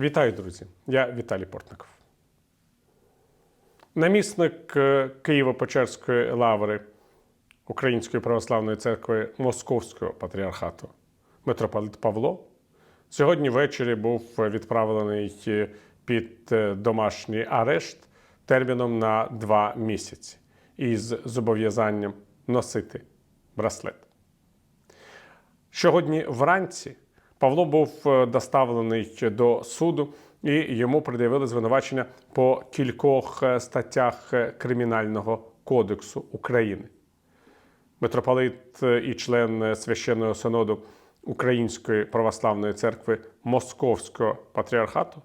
Вітаю, друзі! Я Віталій Портников. Намісник е, Києво-Печерської лаври Української православної церкви Московського патріархату митрополит Павло сьогодні ввечері був відправлений е, під е, домашній арешт терміном на два місяці із зобов'язанням носити браслет. Сьогодні вранці Павло був е, доставлений до суду, і йому пред'явили звинувачення по кількох е, статтях е, Кримінального кодексу України. Митрополит і член священного синоду Української православної церкви Московського патріархату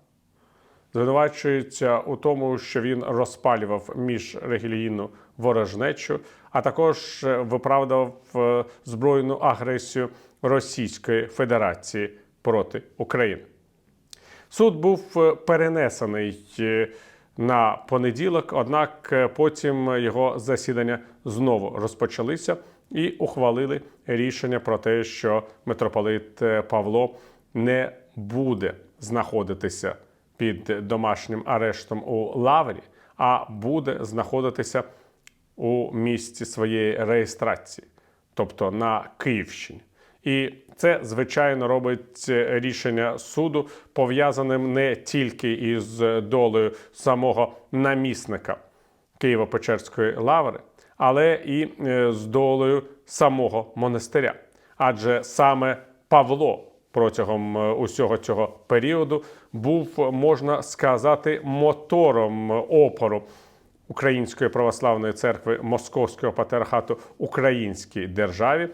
звинувачується у тому, що він розпалював міжрелігійну ворожнечу, а також е, виправдав е, збройну агресію Російської Федерації проти України. Суд був е, перенесений на понеділок, однак потім його засідання знову розпочалися і ухвалили рішення про те, що митрополит Павло не буде знаходитися під домашнім арештом у Лаврі, а буде знаходитися у місці своєї реєстрації, тобто на Київщині. І це, звичайно, робить рішення суду пов'язаним не тільки із долею самого намісника Києво-Печерської лаври, але і е, з долею самого монастиря. Адже саме Павло протягом е, усього цього періоду був, можна сказати, мотором опору Української православної церкви Московського патріархату Українській державі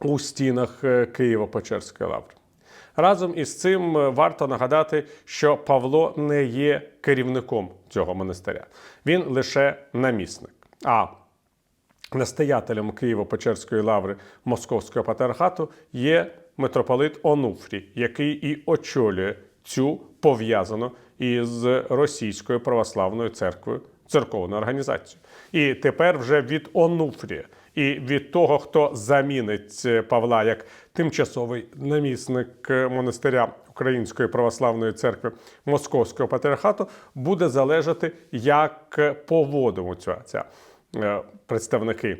у стінах е, Києво-Печерської лаври. Разом із цим е, варто нагадати, що Павло не є керівником цього монастиря, він лише намісник. А настоятелем Києво-Печерської лаври Московського патріархату є митрополит Онуфрій, який і очолює цю пов'язану із Російською православною церквою церковну організацію. І тепер вже від Онуфрія і від того, хто замінить е, Павла як тимчасовий намісник е, монастиря Української православної церкви Московського патріархату, буде залежати, як поводимуться е, представники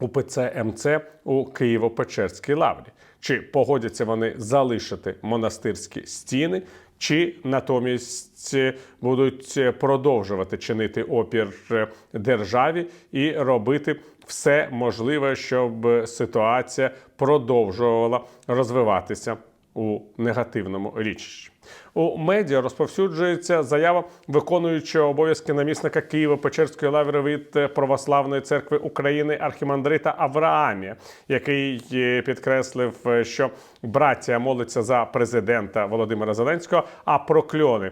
УПЦ МЦ у Києво-Печерській лаврі. Чи погодяться вони залишити монастирські стіни, чи натомість е, будуть е, продовжувати чинити опір е, державі і робити все можливе, щоб ситуація продовжувала розвиватися у негативному річищі. У медіа розповсюджується заява виконуючого обов'язки намісника Києво-Печерської лаври від е, Православної церкви України архімандрита Авраамія, який е, підкреслив, е, що браття молиться за президента Володимира Зеленського, а прокльони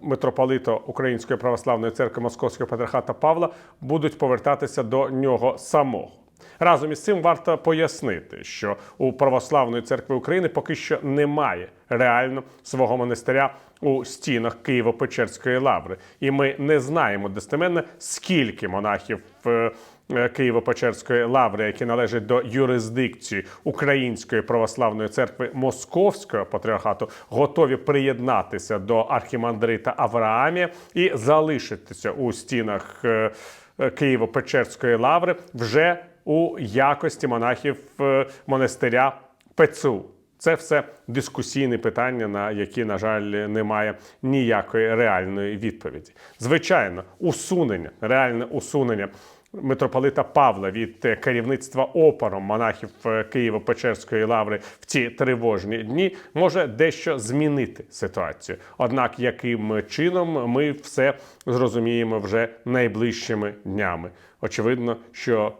митрополита Української православної церкви Московського патріархата Павла будуть повертатися до нього самого. Разом із цим варто пояснити, що у православної церкви України поки що немає реально свого монастиря у стінах Києво-Печерської лаври, і ми не знаємо достеменно, скільки монахів е, Києво-Печерської лаври, які належать до юрисдикції Української православної церкви Московського патріархату, готові приєднатися до архімандрита Авраамія і залишитися у стінах е, е, Києво-Печерської лаври вже у якості монахів е, монастиря ПЦУ. Це все дискусійні питання, на які, на жаль, немає ніякої реальної відповіді. Звичайно, усунення, реальне усунення митрополита Павла від е, керівництва опором монахів е, Києво-Печерської лаври в ці тривожні дні може дещо змінити ситуацію. Однак, яким чином ми все зрозуміємо вже найближчими днями. Очевидно, що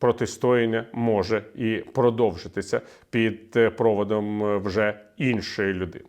протистояння може і продовжитися під е, проводом е, вже іншої людини.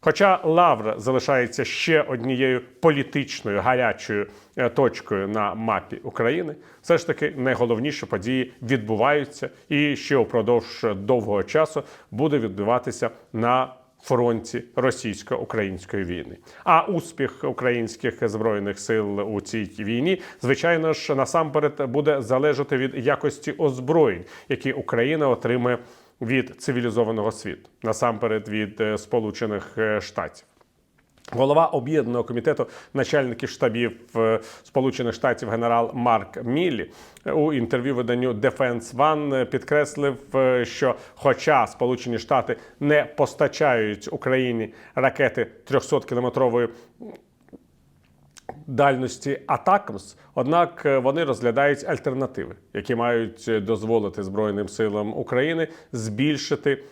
Хоча Лавра залишається ще однією політичною гарячою е, точкою на мапі України, все ж таки найголовніші події відбуваються і ще упродовж довгого часу буде відбуватися на фронті російсько-української війни. А успіх українських збройних сил у цій війні, звичайно ж, насамперед буде залежати від якості озброєнь, які Україна отримує від цивілізованого світу, насамперед від е, Сполучених е, Штатів. Голова об'єднаного комітету начальників штабів е, Сполучених Штатів генерал Марк Міллі у інтерв'ю виданню Defense One підкреслив, е, що, хоча Сполучені Штати не постачають Україні ракети 300-кілометрової дальності Атакамс, однак е, вони розглядають альтернативи, які мають е, дозволити Збройним силам України збільшити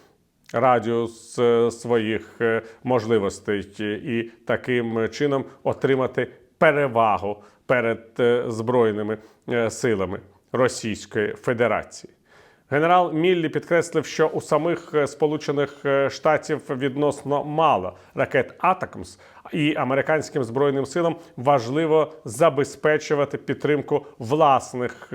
радіус е, своїх е, можливостей е, і таким чином отримати перевагу перед збройними силами Російської Федерації. Генерал Міллі підкреслив, що у самих Сполучених Штатів відносно мало ракет Атакамс, і американським збройним силам важливо забезпечувати підтримку власних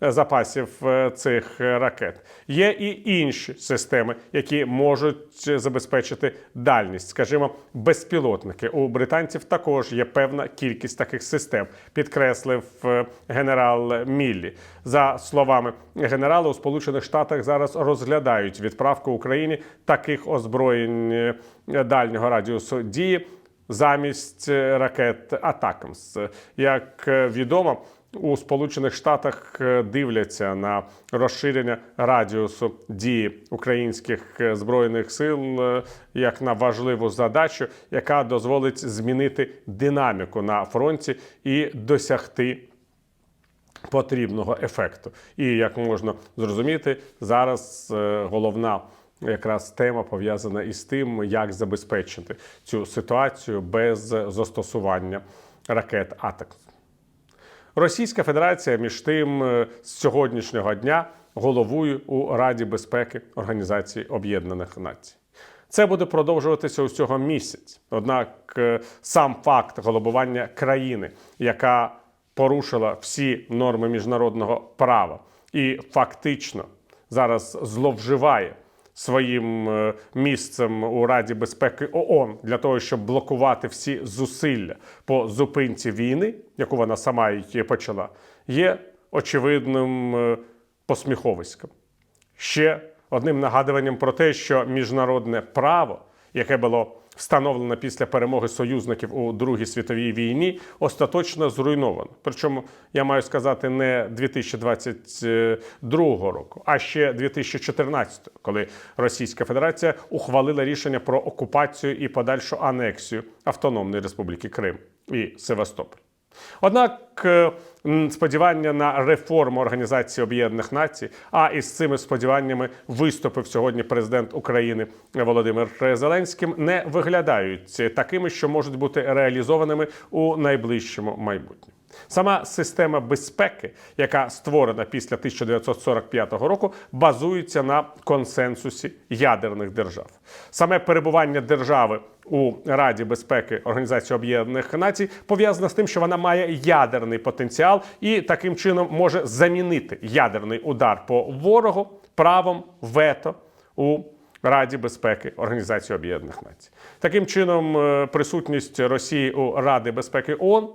запасів е, цих е, ракет. Є і інші системи, які можуть забезпечити дальність, скажімо, безпілотники. У британців також є певна кількість таких систем, підкреслив е, генерал Міллі. За словами генерала, у Сполучених Штатах зараз розглядають відправку Україні таких озброєнь е, дальнього радіусу дії замість е, ракет Атакамс. Як е, відомо, у Сполучених Штатах е, дивляться на розширення радіусу дії українських е, збройних сил е, як на важливу задачу, яка дозволить змінити динаміку на фронті і досягти потрібного ефекту. І як можна зрозуміти, зараз головна якраз тема пов'язана із тим, як забезпечити цю ситуацію без застосування ракет Атакс. Російська Федерація між тим е, з сьогоднішнього дня головує у Раді безпеки Організації Об'єднаних Націй. Це буде продовжуватися усього місяць. Однак е, сам факт головування країни, яка порушила всі норми міжнародного права і фактично зараз зловживає своїм е, місцем у Раді безпеки ООН для того, щоб блокувати всі зусилля по зупинці війни, яку вона сама й почала, є очевидним е, посміховиськом. Ще одним нагадуванням про те, що міжнародне право, яке було встановлено після перемоги союзників у Другій світовій війні, остаточно зруйновано. Причому я маю сказати не 2022 року, а ще 2014, коли Російська Федерація ухвалила рішення про окупацію і подальшу анексію Автономної Республіки Крим і Севастополь. Однак е, сподівання на реформу Організації Об'єднаних Націй, а із цими сподіваннями виступив сьогодні президент України Володимир Зеленським, не виглядають такими, що можуть бути реалізованими у найближчому майбутньому. Сама система безпеки, яка створена після 1945 року, базується на консенсусі ядерних держав. Саме перебування держави у Раді безпеки Організації Об'єднаних Націй пов'язано з тим, що вона має ядерний потенціал і таким чином може замінити ядерний удар по ворогу правом вето у Раді безпеки Організації Об'єднаних Націй. Таким чином, е, присутність Росії у Раді безпеки ООН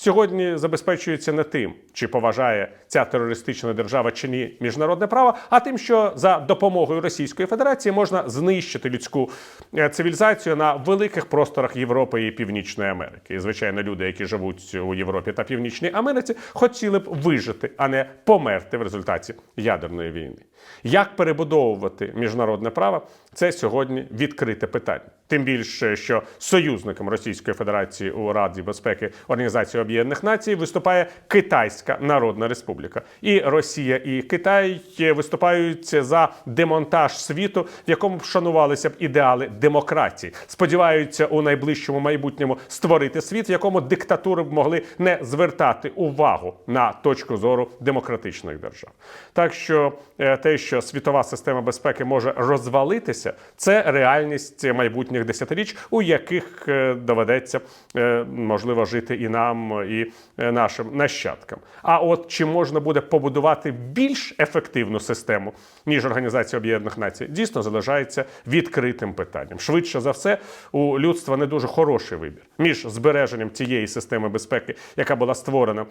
сьогодні забезпечується не тим, чи поважає ця терористична держава чи ні міжнародне право, а тим, що за допомогою Російської Федерації можна знищити людську е, цивілізацію на великих просторах Європи і Північної Америки. І звичайно, люди, які живуть у Європі та Північній Америці, хотіли б вижити, а не померти в результаті ядерної війни. Як перебудовувати міжнародне право, це сьогодні відкрите питання. Тим більше, що союзником Російської Федерації у Раді безпеки Організації Об'єднаних Націй виступає Китайська Народна Республіка. І Росія і Китай виступають за демонтаж світу, в якому б шанувалися б ідеали демократії. Сподіваються у найближчому майбутньому створити світ, в якому диктатури б могли не звертати увагу на точку зору демократичних держав. Так що е, те, що світова система безпеки може розвалитися, це реальність майбутніх десятиріч, у яких е, доведеться е, можливо жити і нам, і е, нашим нащадкам. А от чи можна буде побудувати більш ефективну систему ніж Організація Об'єднаних Націй, дійсно залишається відкритим питанням. Швидше за все, у людства не дуже хороший вибір між збереженням цієї системи безпеки, яка була створена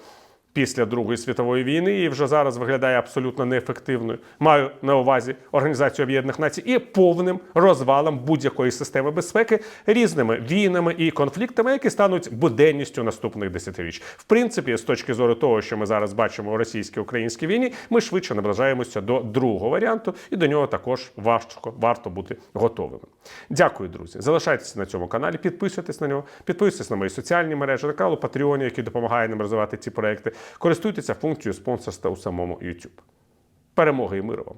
після Другої світової війни і вже зараз виглядає абсолютно неефективною. Маю на увазі Організацію Об'єднаних Націй і повним розвалом будь-якої системи безпеки різними війнами і конфліктами, які стануть буденністю наступних десятиріч. В принципі, з точки зору того, що ми зараз бачимо у російсько-українській війні, ми швидше наближаємося до другого варіанту, і до нього також важко варто бути готовими. Дякую, друзі. Залишайтеся на цьому каналі, підписуйтесь на нього, підписуйтесь на мої соціальні мережі, на канал Patreon, який допомагає нам розвивати ці проекти. Користуйтеся функцією спонсорства у самому YouTube. Перемоги і миру вам!